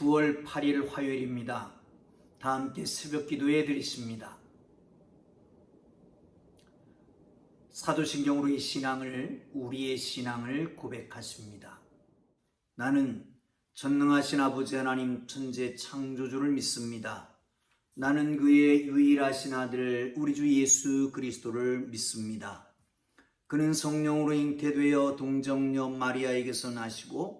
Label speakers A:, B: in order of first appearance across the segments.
A: 9월 8일 화요일입니다. 다 함께 새벽 기도해 드리십니다. 사도신경으로의 신앙을 우리의 신앙을 고백하십니다. 나는 전능하신 아버지 하나님 천재 창조주를 믿습니다. 나는 그의 유일하신 아들 우리 주 예수 그리스도를 믿습니다. 그는 성령으로 잉태되어 동정녀 마리아에게서 나시고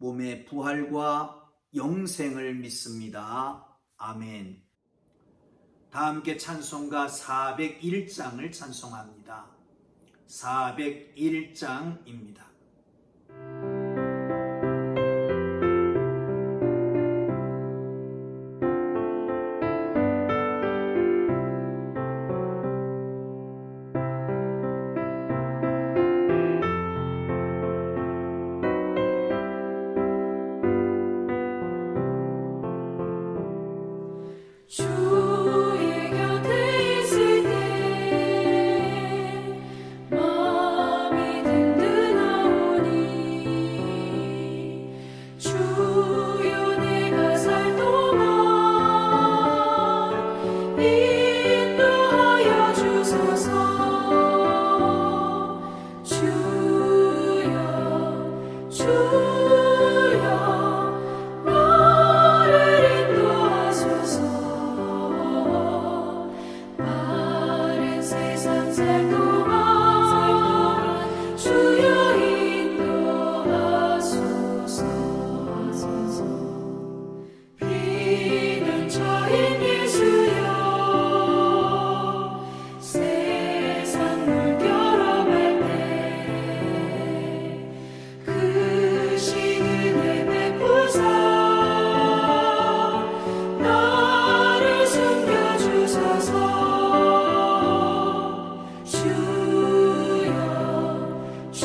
A: 몸의 부활과 영생을 믿습니다. 아멘. 다 함께 찬송가 401장을 찬송합니다. 401장입니다.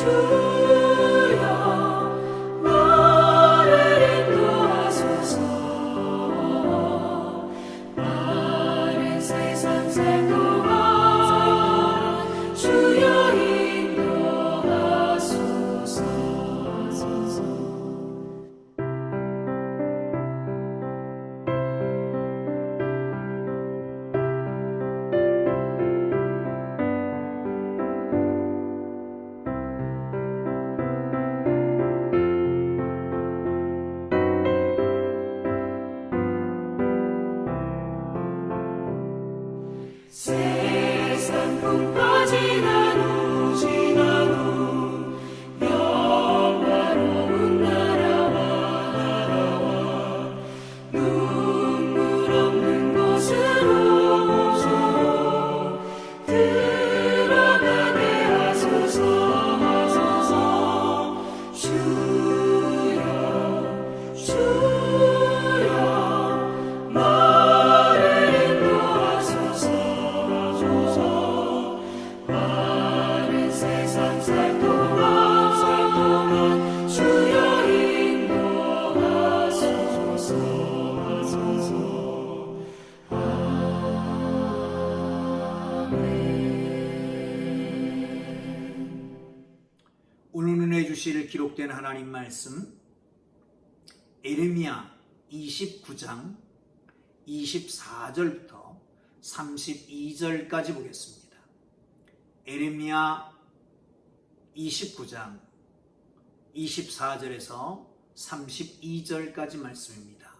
B: 주 세
A: 주실 기록된 하나님 말씀 에레미야 29장 24절부터 32절까지 보겠습니다. 에레미야 29장 24절에서 32절까지 말씀입니다.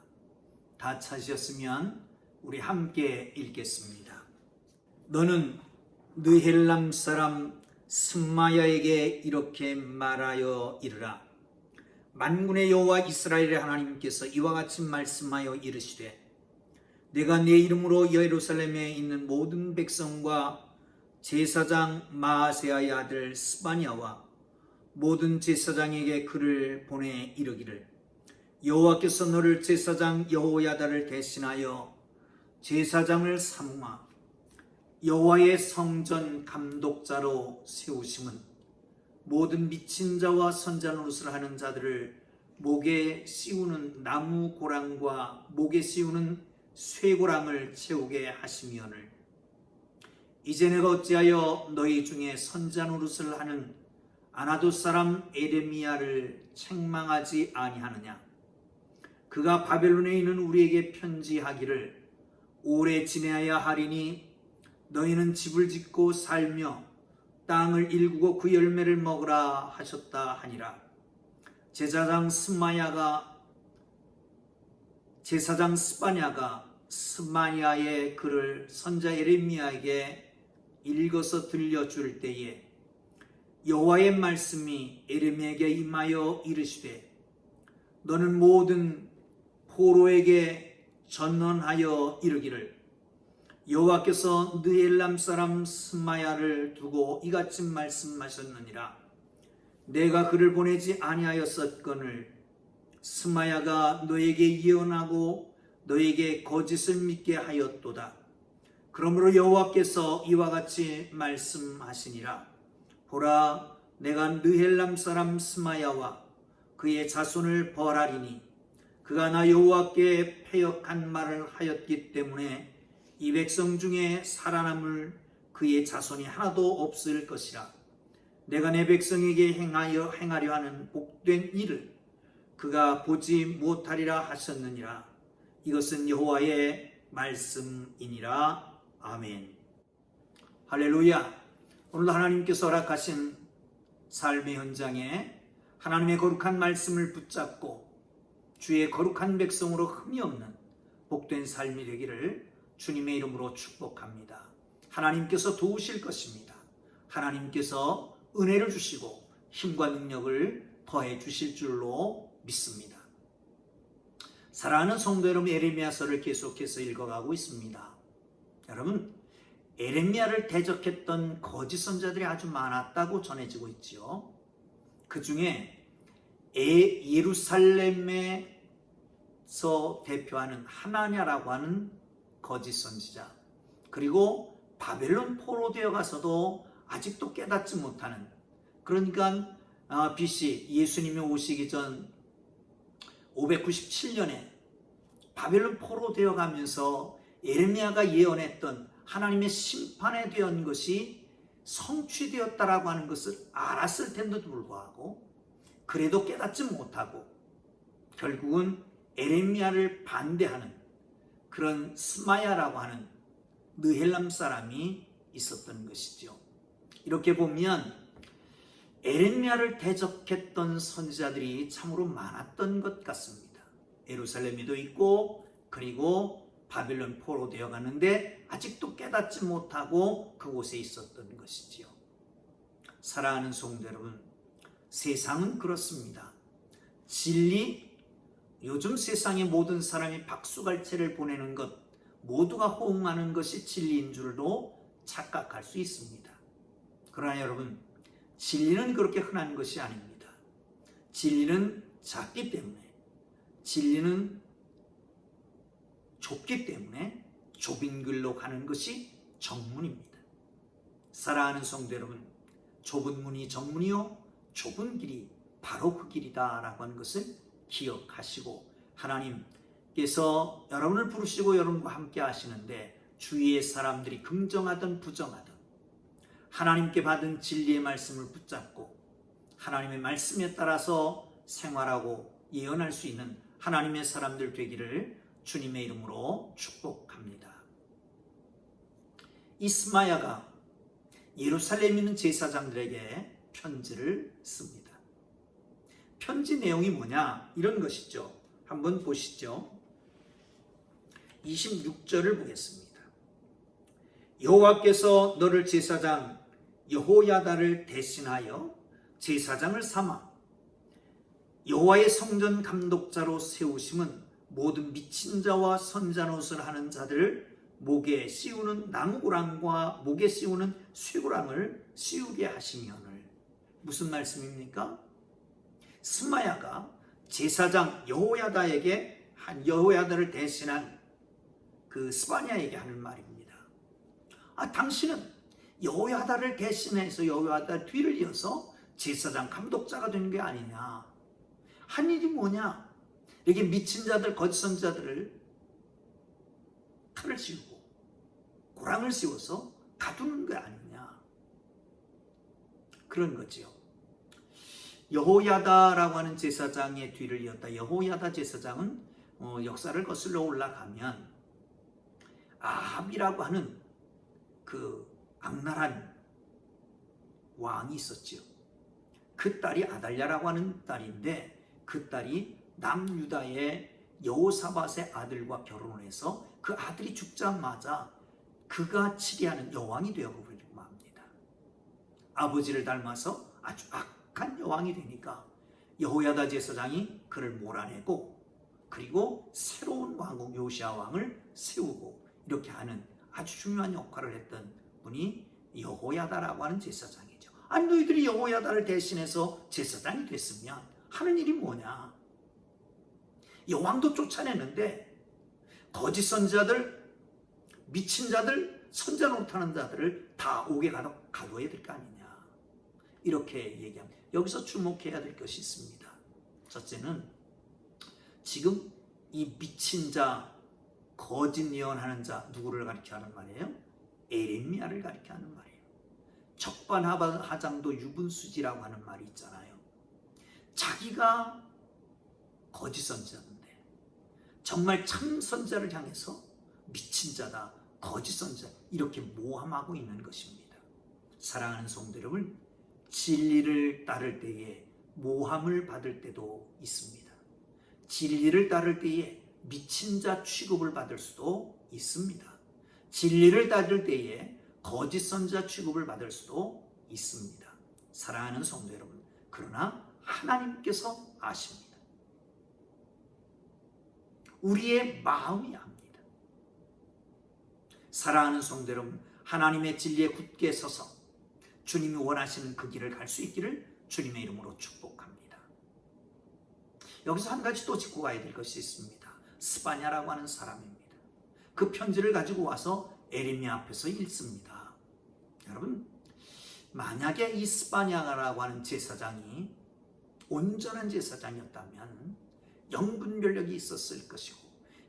A: 다 찾으셨으면 우리 함께 읽겠습니다. 너는 느헬람 사람 스마야에게 이렇게 말하여 이르라. 만군의 여호와 이스라엘의 하나님께서 이와 같이 말씀하여 이르시되 내가 내 이름으로 예루살렘에 있는 모든 백성과 제사장 마아세아의 아들 스바냐와 모든 제사장에게 글을 보내 이르기를 여호와께서 너를 제사장 여호야다를 대신하여 제사장을 삼아 여호와의 성전 감독자로 세우심은 모든 미친 자와 선자 노릇을 하는 자들을 목에 씌우는 나무 고랑과 목에 씌우는 쇠고랑을 채우게 하시며를 이제 내가 어찌하여 너희 중에 선자 노릇을 하는 아나도 사람 에레미야를 책망하지 아니하느냐? 그가 바벨론에 있는 우리에게 편지하기를 오래 지내야 하리니 너희는 집을 짓고 살며 땅을 일구고 그 열매를 먹으라 하셨다 하니라. 제사장 스마야가 제사장 스바냐가 스마냐의 글을 선자 에레미야에게 읽어서 들려줄 때에 여호와의 말씀이 에레미야에게 임하여 이르시되 너는 모든 포로에게 전언하여 이르기를 여호와께서 느엘람 사람 스마야를 두고 이같이 말씀하셨느니라. 내가 그를 보내지 아니하였었거늘 스마야가 너에게 예언하고 너에게 거짓을 믿게 하였도다. 그러므로 여호와께서 이와 같이 말씀하시니라. 보라 내가 느헬람 사람 스마야와 그의 자손을 벌하리니 그가 나 여호와께 패역한 말을 하였기 때문에 이 백성 중에 살아남을 그의 자손이 하나도 없을 것이라. 내가 내 백성에게 행하여 행하려 하는 복된 일을 그가 보지 못하리라 하셨느니라. 이것은 여호와의 말씀이니라. 아멘. 할렐루야. 오늘 하나님께서 허락하신 삶의 현장에 하나님의 거룩한 말씀을 붙잡고 주의 거룩한 백성으로 흠이 없는 복된 삶이 되기를 주님의 이름으로 축복합니다. 하나님께서 도우실 것입니다. 하나님께서 은혜를 주시고 힘과 능력을 더해 주실 줄로 믿습니다. 사랑하는 성도 여러분 에레미야서를 계속해서 읽어가고 있습니다. 여러분 에레미야를 대적했던 거짓 선자들이 아주 많았다고 전해지고 있지요. 그 중에 예루살렘에서 대표하는 하나냐라고 하는 거짓 선지자. 그리고 바벨론 포로 되어 가서도 아직도 깨닫지 못하는. 그러니까 아, BC 예수님이 오시기 전 597년에 바벨론 포로 되어 가면서 예레미야가 예언했던 하나님의 심판에 대한 것이 성취되었다라고 하는 것을 알았을 텐데도 불구하고 그래도 깨닫지 못하고 결국은 에레미야를 반대하는 그런 스마야라고 하는 느헬람 사람이 있었던 것이죠. 이렇게 보면 에레미야를 대적했던 선지자들이 참으로 많았던 것 같습니다. 예루살렘에도 있고 그리고 바빌론 포로 되어 가는데 아직도 깨닫지 못하고 그곳에 있었던 것이지요. 사랑하는 성도 여러분, 세상은 그렇습니다. 진리, 요즘 세상의 모든 사람이 박수갈채를 보내는 것, 모두가 호응하는 것이 진리인 줄도 착각할 수 있습니다. 그러나 여러분, 진리는 그렇게 흔한 것이 아닙니다. 진리는 작기 때문에, 진리는 좁기 때문에 좁은 길로 가는 것이 정문입니다. 사랑하는 성도 여러분, 좁은 문이 정문이요, 좁은 길이 바로 그 길이다라고 하는 것을 기억하시고 하나님께서 여러분을 부르시고 여러분과 함께 하시는데 주위의 사람들이 긍정하든 부정하든 하나님께 받은 진리의 말씀을 붙잡고 하나님의 말씀에 따라서 생활하고 예언할 수 있는 하나님의 사람들 되기를 주님의 이름으로 축복합니다. 이스마야가 예루살렘에 있는 제사장들에게 편지를 씁니다. 편지 내용이 뭐냐? 이런 것이죠. 한번 보시죠. 26절을 보겠습니다. 여호와께서 너를 제사장 여호야다를 대신하여 제사장을 삼아 여호와의 성전 감독자로 세우심은 모든 미친 자와 선자 노릇을 하는 자들을 목에 씌우는 나무고랑과 목에 씌우는 쇠고랑을 씌우게 하시면을 무슨 말씀입니까? 스마야가 제사장 여호야다에게 한 여호야다를 대신한 그 스바냐에게 하는 말입니다. 아 당신은 여호야다를 대신해서 여호야다 뒤를 이어서 제사장 감독자가 되는 게 아니냐. 한 일이 뭐냐? 이렇게 미친 자들 거짓 선자들을 칼을 씌우고 고랑을 씌워서 가두는 게 아니냐. 그런 거지요. 여호야다라고 하는 제사장의 뒤를 이었다. 여호야다 제사장은 어, 역사를 거슬러 올라가면 아합이라고 하는 그 악랄한 왕이 있었지요. 그 딸이 아달랴라고 하는 딸인데 그 딸이 남유다의 여호사밧의 아들과 결혼을 해서 그 아들이 죽자마자 그가 치리하는 여왕이 되어버리고 맙니다. 아버지를 닮아서 아주 악 한 여왕이 되니까 여호야다 제사장이 그를 몰아내고 그리고 새로운 왕국 요시아 왕을 세우고 이렇게 하는 아주 중요한 역할을 했던 분이 여호야다라고 하는 제사장이죠. 아니 너희들이 여호야다를 대신해서 제사장이 됐으면 하는 일이 뭐냐? 여왕도 쫓아내는데 거짓 선자들, 미친 자들, 선자 노릇하는 자들을 다 옥에 가둬, 가둬야 될 거 아니냐? 이렇게 얘기합니다. 여기서 주목해야 될 것이 있습니다. 첫째는 지금 이 미친 자, 거짓 예언하는 자 누구를 가리켜 하는 말이에요? 에레미야를 가리켜 하는 말이에요. 적반하장도 유분수지라고 하는 말이 있잖아요. 자기가 거짓 선자인데 정말 참 선자를 향해서 미친 자다, 거짓 선자 이렇게 모함하고 있는 것입니다. 사랑하는 성도 여러분, 진리를 따를 때에 모함을 받을 때도 있습니다. 진리를 따를 때에 미친 자 취급을 받을 수도 있습니다. 진리를 따를 때에 거짓 선자 취급을 받을 수도 있습니다. 사랑하는 성도 여러분, 그러나 하나님께서 아십니다. 우리의 마음이 압니다. 사랑하는 성도 여러분, 하나님의 진리에 굳게 서서 주님이 원하시는 그 길을 갈 수 있기를 주님의 이름으로 축복합니다. 여기서 한 가지 또 짚고 가야 될 것이 있습니다. 스바냐라고 하는 사람입니다. 그 편지를 가지고 와서 에레미야 앞에서 읽습니다. 여러분, 만약에 이 스바냐라고 하는 제사장이 온전한 제사장이었다면 영분별력이 있었을 것이고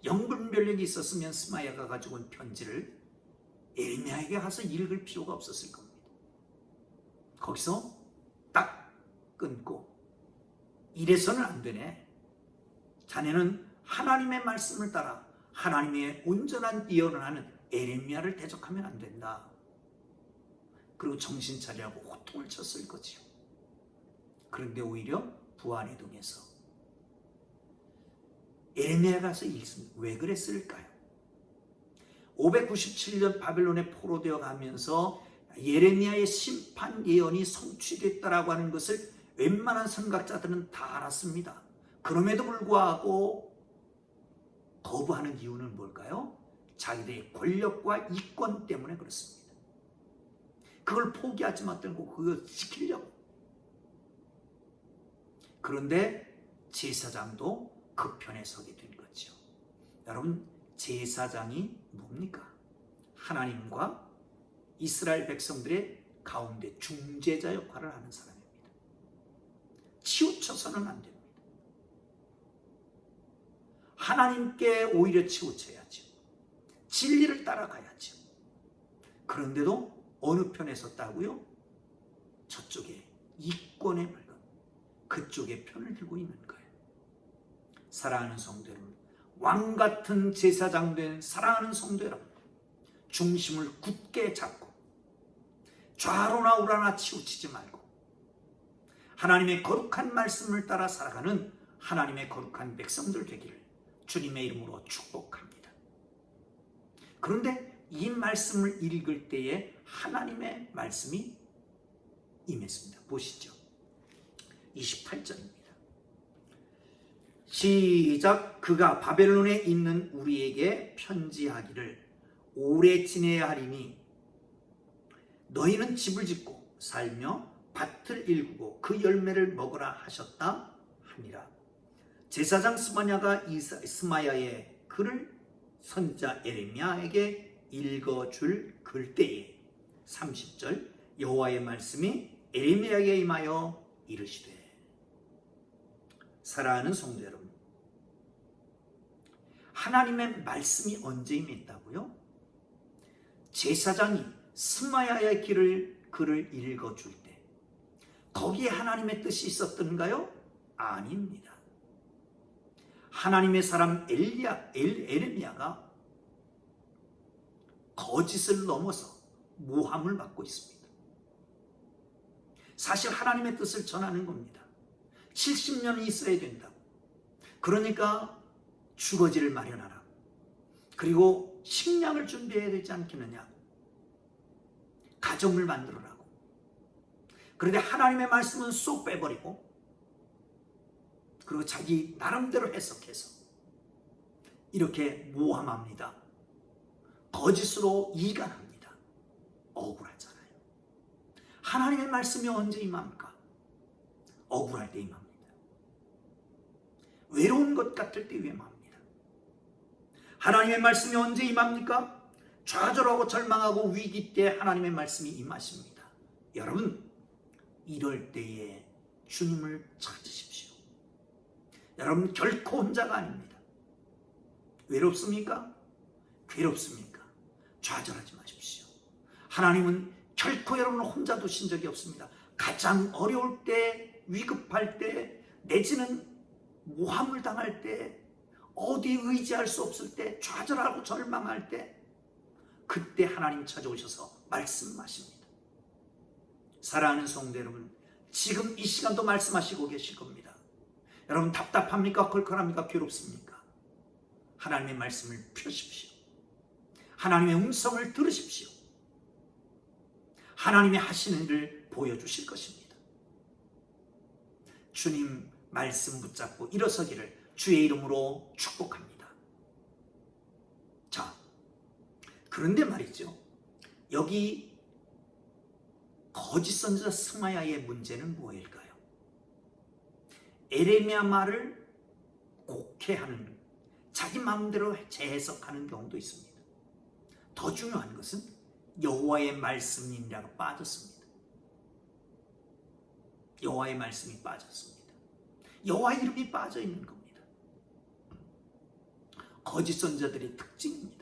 A: 영분별력이 있었으면 스마야가 가지고 온 편지를 에레미야에게 가서 읽을 필요가 없었을 겁니다. 거기서 딱 끊고 이래서는 안 되네. 자네는 하나님의 말씀을 따라 하나님의 온전한 예언을 하는 에레미야를 대적하면 안 된다. 그리고 정신 차리라고 호통을 쳤을 거지요. 그런데 오히려 부안해동에서 에레미야가 가서 읽습니다. 왜 그랬을까요? 597년 바벨론에 포로되어 가면서 예레미야의 심판 예언이 성취됐다라고 하는 것을 웬만한 선각자들은 다 알았습니다. 그럼에도 불구하고 거부하는 이유는 뭘까요? 자기들의 권력과 이권 때문에 그렇습니다. 그걸 포기하지 못하고 그걸 지키려고. 그런데 제사장도 그 편에 서게 된 거죠. 여러분, 제사장이 뭡니까? 하나님과 이스라엘 백성들의 가운데 중재자 역할을 하는 사람입니다. 치우쳐서는 안 됩니다. 하나님께 오히려 치우쳐야죠. 진리를 따라가야죠. 그런데도 어느 편에 섰다고요? 저쪽에 이권의 물건, 그쪽에 편을 들고 있는 거예요. 사랑하는 성도 여러분, 왕 같은 제사장 된 사랑하는 성도 여러분, 중심을 굳게 잡고 좌로나 우라나 치우치지 말고 하나님의 거룩한 말씀을 따라 살아가는 하나님의 거룩한 백성들 되기를 주님의 이름으로 축복합니다. 그런데 이 말씀을 읽을 때에 하나님의 말씀이 임했습니다. 보시죠. 28절입니다. 시작 그가 바벨론에 있는 우리에게 편지하기를 오래 지내야 하리니 너희는 집을 짓고 살며 밭을 일구고 그 열매를 먹으라 하셨다 하니라 제사장 스마냐가 이사, 스마야의 글을 선자 에레미야에게 읽어줄 글때에 30절 여호와의 말씀이 에레미야에게 임하여 이르시되 사랑하는 성도 여러분 하나님의 말씀이 언제 임했다고요? 제사장이 스마야의 길을 글을 읽어줄 때 거기에 하나님의 뜻이 있었던가요? 아닙니다. 하나님의 사람 엘리야, 엘, 에레미야가 거짓을 넘어서 모함을 받고 있습니다. 사실 하나님의 뜻을 전하는 겁니다. 70년이 있어야 된다고. 그러니까 주거지를 마련하라. 그리고 식량을 준비해야 되지 않겠느냐고. 가정을 만들어라고. 그런데 하나님의 말씀은 쏙 빼버리고 그리고 자기 나름대로 해석해서 이렇게 모함합니다. 거짓으로 이간합니다. 억울하잖아요. 하나님의 말씀이 언제 임합니까? 억울할 때 임합니다. 외로운 것 같을 때 임합니다. 하나님의 말씀이 언제 임합니까? 좌절하고 절망하고 위기 때 하나님의 말씀이 임하십니다. 여러분, 이럴 때에 주님을 찾으십시오. 여러분 결코 혼자가 아닙니다. 외롭습니까? 괴롭습니까? 좌절하지 마십시오. 하나님은 결코 여러분을 혼자 두신 적이 없습니다. 가장 어려울 때, 위급할 때, 내지는 모함을 당할 때, 어디 의지할 수 없을 때, 좌절하고 절망할 때, 그때 하나님 찾아오셔서 말씀하십니다. 사랑하는 성도 여러분, 지금 이 시간도 말씀하시고 계실 겁니다. 여러분 답답합니까? 걸걸합니까? 괴롭습니까? 하나님의 말씀을 펴십시오. 하나님의 음성을 들으십시오. 하나님의 하시는 일을 보여주실 것입니다. 주님 말씀 붙잡고 일어서기를 주의 이름으로 축복합니다. 자, 그런데 말이죠. 여기 거짓 선지자 스마야의 문제는 뭐일까요? 에레미야 말을 곡해하는 자기 마음대로 재해석하는 경우도 있습니다. 더 중요한 것은 여호와의 말씀이라고 빠졌습니다. 여호와의 말씀이 빠졌습니다. 여호와 이름이 빠져 있는 겁니다. 거짓 선자들의 특징입니다.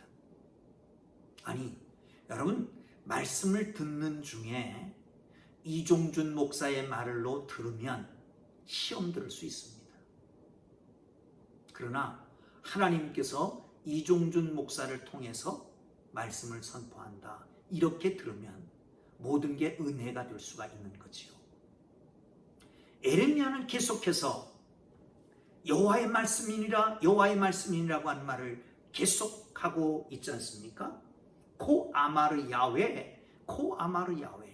A: 아니, 여러분 말씀을 듣는 중에 이종준 목사의 말로 들으면 시험 들을 수 있습니다. 그러나 하나님께서 이종준 목사를 통해서 말씀을 선포한다. 이렇게 들으면 모든 게 은혜가 될 수가 있는 거지요. 에레미야는 계속해서 여호와의 말씀이니라 여호와의 말씀이니라고 하는 말을 계속하고 있지 않습니까? 코 아마르 야외 코 아마르 야외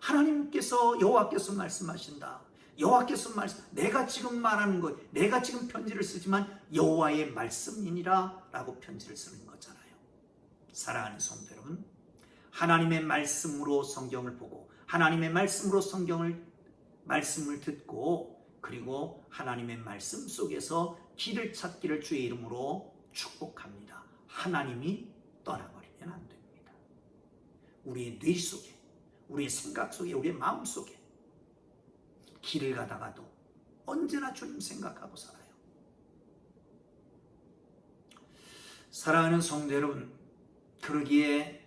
A: 하나님께서 여호와께서 말씀하신다. 여호와께서 말씀 내가 지금 말하는 것 내가 지금 편지를 쓰지만 여호와의 말씀이니라라고 편지를 쓰는 거잖아요. 사랑하는 성도 여러분, 하나님의 말씀으로 성경을 보고 하나님의 말씀으로 성경을 말씀을 듣고 그리고 하나님의 말씀 속에서 길을 찾기를 주의 이름으로 축복합니다. 하나님이 떠나버리면 안 됩니다. 우리의 뇌 속에, 우리의 생각 속에, 우리의 마음 속에 길을 가다가도 언제나 주님 생각하고 살아요. 사랑하는 성도 여러분, 그러기에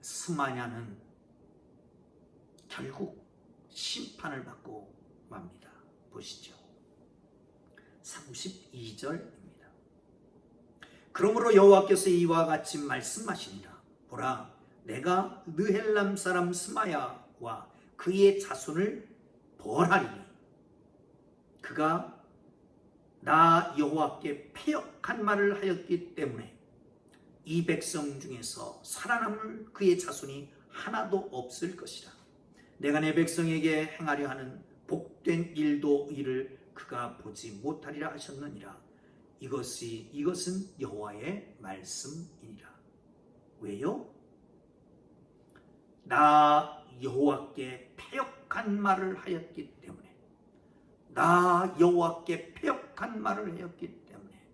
A: 스마냐는 결국 심판을 받고 맙니다. 보시죠. 32절입니다. 그러므로 여호와께서 이와 같이 말씀하시니라. 보라, 내가 느헬람 사람 스마야와 그의 자손을 벌하리니 그가 나 여호와께 패역한 말을 하였기 때문에 이 백성 중에서 살아남을 그의 자손이 하나도 없을 것이라. 내가 내 백성에게 행하려 하는 복된 일도 이를 그가 보지 못하리라 하셨느니라. 이것이 이것은 여호와의 말씀이니라. 왜요? 나 여호와께 패역한 말을 하였기 때문에 나 여호와께 패역한 말을 하였기 때문에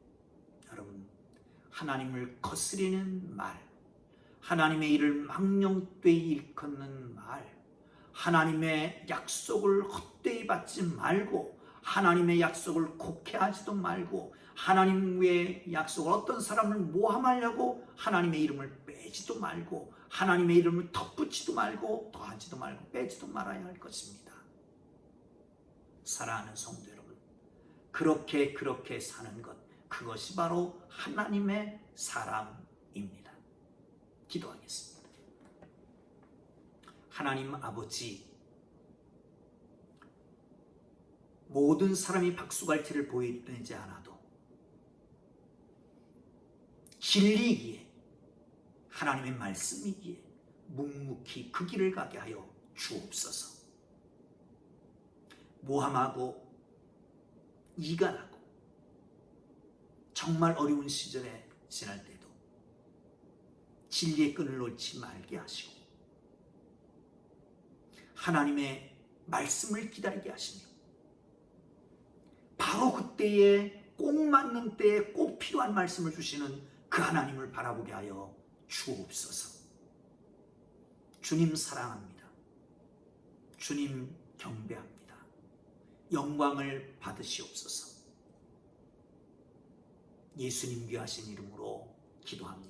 A: 여러분 하나님을 거스리는 말, 하나님의 일을 망령되이 일컫는 말, 하나님의 약속을 헛되이 받지 말고 하나님의 약속을 곡해하지도 말고 하나님의 약속을 어떤 사람을 모함하려고 하나님의 이름을 빼지도 말고 하나님의 이름을 덧붙이도 말고 더하지도 말고 빼지도 말아야 할 것입니다. 사랑하는 성도 여러분, 그렇게 그렇게 사는 것 그것이 바로 하나님의 사랑입니다. 기도하겠습니다. 하나님 아버지 모든 사람이 박수갈채를 보이지 않아도 진리이기에 하나님의 말씀이기에 묵묵히 그 길을 가게 하여 주옵소서. 모함하고 이간하고 정말 어려운 시절에 지날 때도 진리의 끈을 놓지 말게 하시고 하나님의 말씀을 기다리게 하시며 바로 그때에 꼭 맞는 때에 꼭 필요한 말씀을 주시는 그 하나님을 바라보게 하여 주옵소서. 주님 사랑합니다. 주님 경배합니다. 영광을 받으시옵소서. 예수님 귀하신 이름으로 기도합니다.